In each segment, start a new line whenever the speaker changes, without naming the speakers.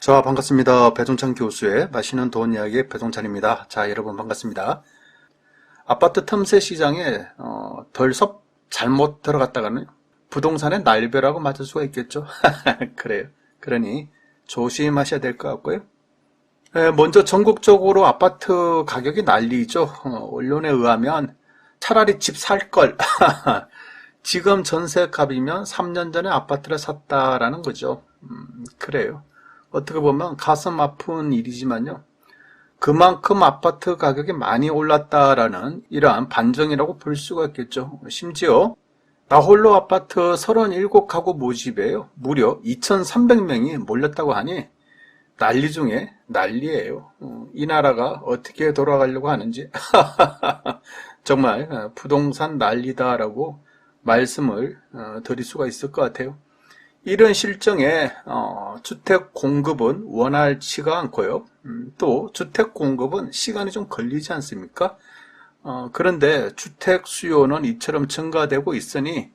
자, 반갑습니다. 배종찬 교수의 맛있는 돈 이야기의 배종찬입니다. 자, 여러분 반갑습니다. 아파트 틈새 시장에 어, 덜섭 잘못 들어갔다가는 부동산의 날벼라고 맞을 수가 있겠죠. 그래요. 그러니 조심하셔야 될 것 같고요. 에, 먼저 전국적으로 아파트 가격이 난리죠. 어, 언론에 의하면 차라리 집 살 걸. 지금 전세 값이면 3년 전에 아파트를 샀다라는 거죠. 음, 그래요. 어떻게 보면 가슴 아픈 일이지만요. 그만큼 아파트 가격이 많이 올랐다라는 이러한 반정이라고 볼 수가 있겠죠. 심지어 나홀로 아파트 37가구 모집에요. 무려 2,300명이 몰렸다고 하니 난리 중에 난리예요. 어, 이 나라가 어떻게 돌아가려고 하는지 정말 어, 부동산 난리다라고 말씀을 어, 드릴 수가 있을 것 같아요. 이런 실정에 어, 주택 공급은 원활치가 않고요. 음, 또 주택 공급은 시간이 좀 걸리지 않습니까? 어, 그런데 주택 수요는 이처럼 증가되고 있으니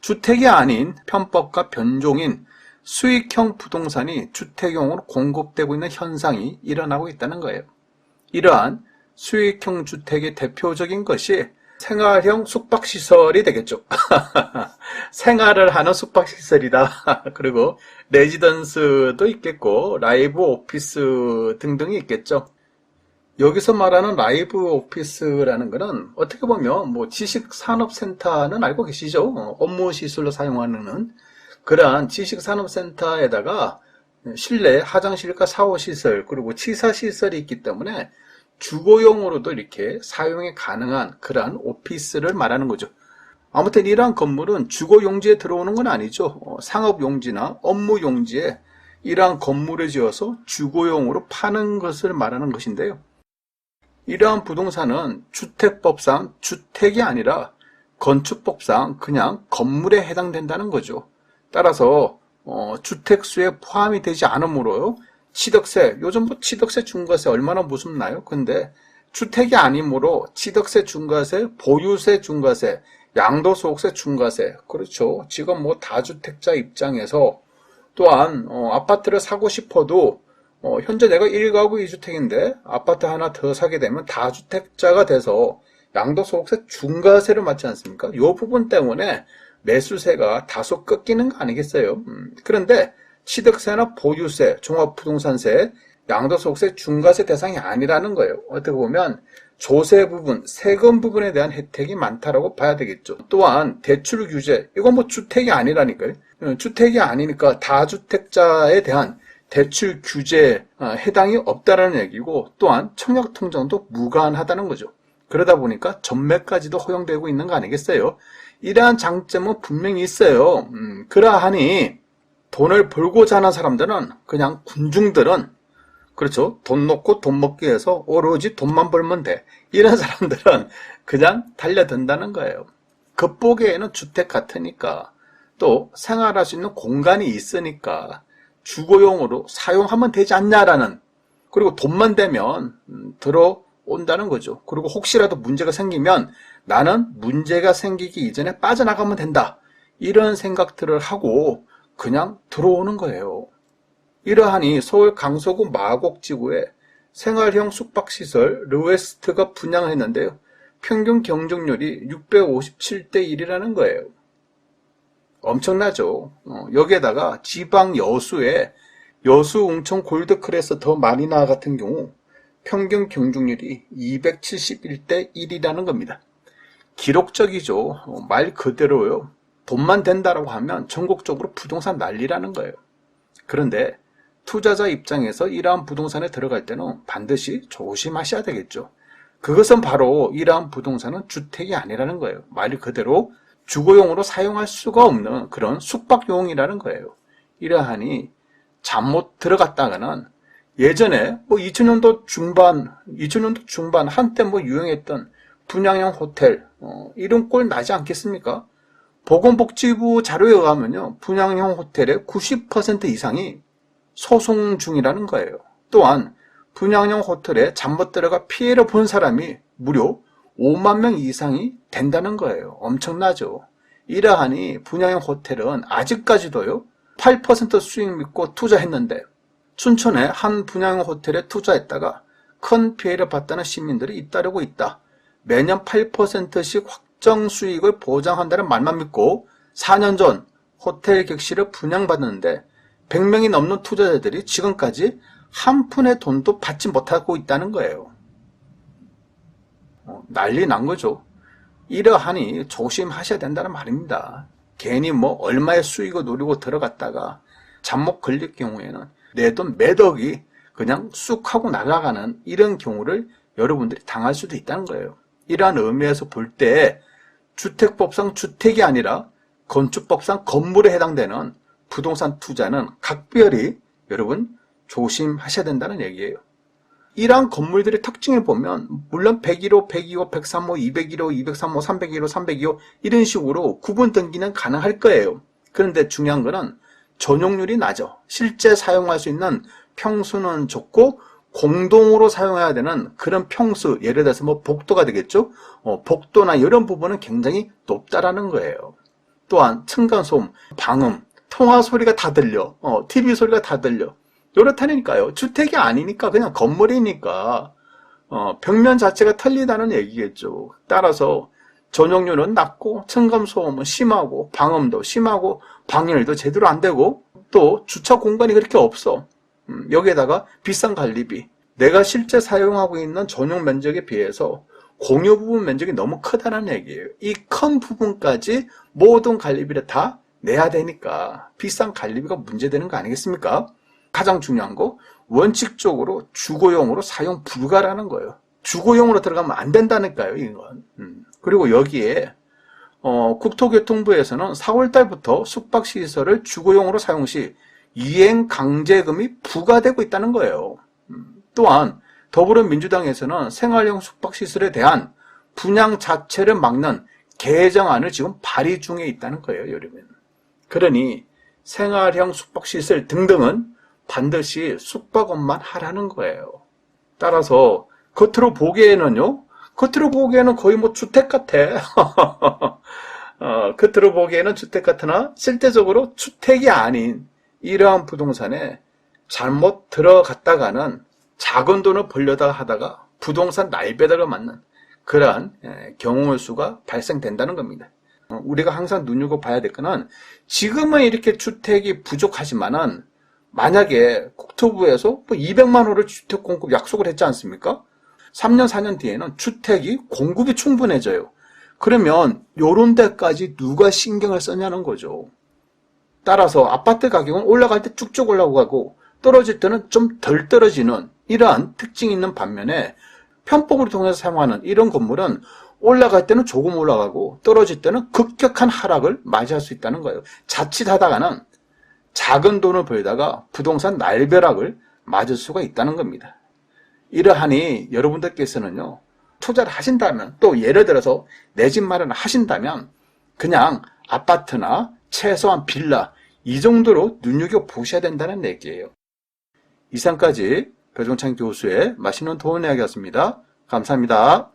주택이 아닌 편법과 변종인 수익형 부동산이 주택용으로 공급되고 있는 현상이 일어나고 있다는 거예요. 이러한 수익형 주택의 대표적인 것이 생활형 숙박시설이 되겠죠. 생활을 하는 숙박시설이다. 그리고 레지던스도 있겠고 라이브 오피스 등등이 있겠죠. 여기서 말하는 라이브 오피스라는 것은 어떻게 보면 뭐 지식산업센터는 알고 계시죠? 어, 업무 시설로 사용하는 그러한 지식산업센터에다가 실내 화장실과 샤워시설 그리고 치사시설이 있기 때문에 주거용으로도 이렇게 사용이 가능한 그러한 오피스를 말하는 거죠. 아무튼 이러한 건물은 주거용지에 들어오는 건 아니죠. 어, 상업용지나 업무용지에 이러한 건물을 지어서 주거용으로 파는 것을 말하는 것인데요. 이러한 부동산은 주택법상 주택이 아니라 건축법상 그냥 건물에 해당된다는 거죠. 따라서 어, 주택수에 포함이 되지 않으므로 취득세, 요즘 뭐 취득세, 중과세 얼마나 무섭나요? 근데 주택이 아니므로 취득세, 중과세, 보유세, 중과세, 양도소득세, 중과세. 그렇죠. 지금 뭐 다주택자 입장에서 또한 어, 아파트를 사고 싶어도 어, 현재 내가 1가구 2주택인데 아파트 하나 더 사게 되면 다주택자가 돼서 양도소득세 중과세를 맞지 않습니까? 이 부분 때문에 매수세가 다소 꺾이는 거 아니겠어요? 음, 그런데 취득세나 보유세, 종합부동산세, 양도소득세, 중과세 대상이 아니라는 거예요. 어떻게 보면 조세 부분, 세금 부분에 대한 혜택이 많다라고 봐야 되겠죠. 또한 대출 규제, 이건 뭐 주택이 아니라니까요. 어, 주택이 아니니까 다주택자에 대한 대출 규제에 어, 해당이 없다라는 얘기고 또한 청약 통장도 무관하다는 거죠. 그러다 보니까 전매까지도 허용되고 있는 거 아니겠어요? 이러한 장점은 분명히 있어요. 음, 그러하니 돈을 벌고자 하는 사람들은 그냥 군중들은 그렇죠. 돈 놓고 돈 먹기 위해서 오로지 돈만 벌면 돼. 이런 사람들은 그냥 달려든다는 거예요. 겉보기에는 주택 같으니까 또 생활할 수 있는 공간이 있으니까 주거용으로 사용하면 되지 않냐라는 그리고 돈만 되면 음, 들어온다는 거죠. 그리고 혹시라도 문제가 생기면 나는 문제가 생기기 이전에 빠져나가면 된다. 이런 생각들을 하고 그냥 들어오는 거예요. 이러하니 서울 강서구 마곡지구에 생활형 숙박시설 르웨스트가 분양했는데요. 평균 경쟁률이 657대 1이라는 거예요. 엄청나죠. 어, 여기에다가 지방 여수에 여수 웅천 골드클에서 더 많이 나 같은 경우 평균 경쟁률이 271대 1이라는 겁니다. 기록적이죠. 어, 말 그대로요. 돈만 된다라고 하면 전국적으로 부동산 난리라는 거예요. 그런데 투자자 입장에서 이러한 부동산에 들어갈 때는 반드시 조심하셔야 되겠죠. 그것은 바로 이러한 부동산은 주택이 아니라는 거예요. 말 그대로 주거용으로 사용할 수가 없는 그런 숙박용이라는 거예요. 이러하니 잠 못 들어갔다가는 예전에 뭐 2000년도 중반, 2000년도 중반 한때 뭐 유행했던 분양형 호텔 어, 이런 꼴 나지 않겠습니까? 보건복지부 자료에 의하면요 분양형 호텔의 90% 이상이 소송 중이라는 거예요. 또한 분양형 호텔에 잠못 들어가 피해를 본 사람이 무려 5만 명 이상이 된다는 거예요. 엄청나죠. 이러하니 분양형 호텔은 아직까지도요 8% 수익 믿고 투자했는데 춘천의 한 분양 호텔에 투자했다가 큰 피해를 봤다는 시민들이 잇따르고 있다. 매년 8%씩 확 정 수익을 보장한다는 말만 믿고 4년 전 호텔 객실을 분양받았는데 100명이 넘는 투자자들이 지금까지 한 푼의 돈도 받지 못하고 있다는 거예요. 어, 난리 난 거죠. 이러하니 조심하셔야 된다는 말입니다. 괜히 뭐 얼마의 수익을 노리고 들어갔다가 잠못 걸릴 경우에는 내 돈 매덕이 그냥 쑥 하고 날아가는 이런 경우를 여러분들이 당할 수도 있다는 거예요. 이러한 의미에서 볼 때 주택법상 주택이 아니라 건축법상 건물에 해당되는 부동산 투자는 각별히 여러분 조심하셔야 된다는 얘기예요. 이러한 건물들의 특징을 보면 물론 101호, 102호, 103호, 201호, 203호, 301호, 302호 이런 식으로 구분 등기는 가능할 거예요. 그런데 중요한 거는 전용률이 낮아. 실제 사용할 수 있는 평수는 적고 공동으로 사용해야 되는 그런 평수, 예를 들어서 뭐 복도가 되겠죠? 어, 복도나 이런 부분은 굉장히 높다라는 거예요. 또한 층간소음, 방음, 통화 소리가 다 들려, 어, TV 소리가 다 들려. 이렇다니까요. 주택이 아니니까 그냥 건물이니까 어, 벽면 자체가 틀리다는 얘기겠죠. 따라서 전용률은 낮고 층간 소음은 심하고 방음도 심하고 방열도 제대로 안 되고 또 주차 공간이 그렇게 없어. 음, 여기에다가 비싼 관리비. 내가 실제 사용하고 있는 전용 면적에 비해서 공유 부분 면적이 너무 크다는 얘기예요. 이 큰 부분까지 모든 관리비를 다 내야 되니까 비싼 관리비가 문제되는 거 아니겠습니까? 가장 중요한 거 원칙적으로 주거용으로 사용 불가라는 거예요. 주거용으로 들어가면 안 된다니까요, 이건. 음. 그리고 여기에 어, 국토교통부에서는 4월 달부터 숙박시설을 주거용으로 사용 시 이행 강제금이 부과되고 있다는 거예요. 음. 또한 더불어민주당에서는 생활형 숙박시설에 대한 분양 자체를 막는 개정안을 지금 발의 중에 있다는 거예요, 여러분. 그러니 생활형 숙박시설 등등은 반드시 숙박업만 하라는 거예요. 따라서 겉으로 보기에는요, 겉으로 보기에는 거의 뭐 주택 같아. 어, 겉으로 보기에는 주택 같으나 실제적으로 주택이 아닌 이러한 부동산에 잘못 들어갔다가는 작은 돈을 벌려다 하다가 부동산 날배달을 맞는 그러한 예, 경우의 수가 발생된다는 겁니다. 어, 우리가 항상 눈여겨봐야 될 거는 지금은 이렇게 주택이 부족하지만은 만약에 국토부에서 뭐 200만 호를 주택 공급 약속을 했지 않습니까? 3년, 4년 뒤에는 주택이 공급이 충분해져요. 그러면 요런 데까지 누가 신경을 쓰냐는 거죠. 따라서 아파트 가격은 올라갈 때 쭉쭉 올라가고 떨어질 때는 좀 덜 떨어지는 이러한 특징이 있는 반면에 편법을 통해서 사용하는 이런 건물은 올라갈 때는 조금 올라가고 떨어질 때는 급격한 하락을 맞이할 수 있다는 거예요. 자칫하다가는 작은 돈을 벌다가 부동산 날벼락을 맞을 수가 있다는 겁니다. 이러하니 여러분들께서는요, 투자를 하신다면, 또 예를 들어서 내 집 마련을 하신다면, 그냥 아파트나 최소한 빌라, 이 정도로 눈여겨보셔야 된다는 얘기예요. 이상까지 배종찬 교수의 맛있는 도움 이야기였습니다. 감사합니다.